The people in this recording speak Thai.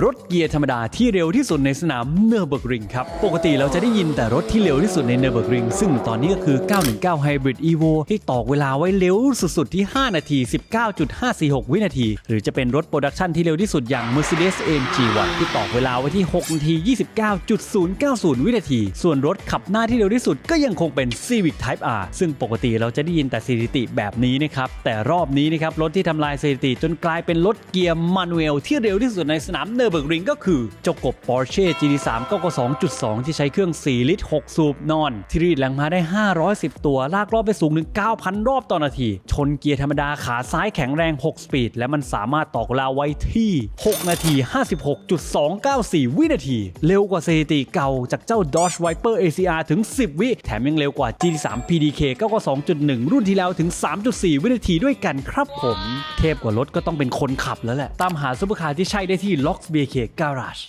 รถเกียร์ธรรมดาที่เร็วที่สุดในสนามเนอร์เบิร์กริงครับ ปกติเราจะได้ยินแต่รถที่เร็วที่สุดในเนอร์เบิร์กริงซึ่งตอนนี้ก็คือ 919 Hybrid Evo ที่ตอกเวลาไว้เร็วสุดๆที่ 5 นาที 19.546 วินาที หรือจะเป็นรถโปรดักชันที่เร็วที่สุดอย่าง Mercedes AMG 1ที่ตอกเวลาไว้ที่ 6 นาที 29.090 วินาที ส่วนรถขับหน้าที่เร็วที่สุดก็ยังคงเป็น Civic Type R ซึ่งปกติเราจะได้ยินแต่สถิติแบบนี้นะครับแต่รอบนี้นะครับรถที่ทำลายสถิติจนกลายเป็นรถเกียร์มานูเอลที่เร็วที่สุดในสนามเนอร์เบิร์กริงก็คือเจ้ากบ Porsche GT3 992.2 ที่ใช้เครื่อง 4 ลิตร 6 สูบนอน ที่รีดแรงม้าได้ 510 ตัว ลากรอบไปสูงถึง 9,000 รอบต่อนาที ชนเกียร์ธรรมดาขาซ้ายแข็งแรง 6 สปีด และมันสามารถต่อเวลาไว้ที่ 6 นาที 56.294 วินาที เร็วกว่าสถิติเก่าจากเจ้า Dodge Viper ACR ถึง 10 วิ แถมยังเร็วกว่า GT3 PDK 992.1 รุ่นที่แล้วถึง 3.4 วินาทีด้วยกันครับผม เทพกว่ารถก็ต้องเป็นคนขับแล้วแหละ ตามหาซุปเปอร์คาร์ที่ใช่ได้ที่ Locks BK Garage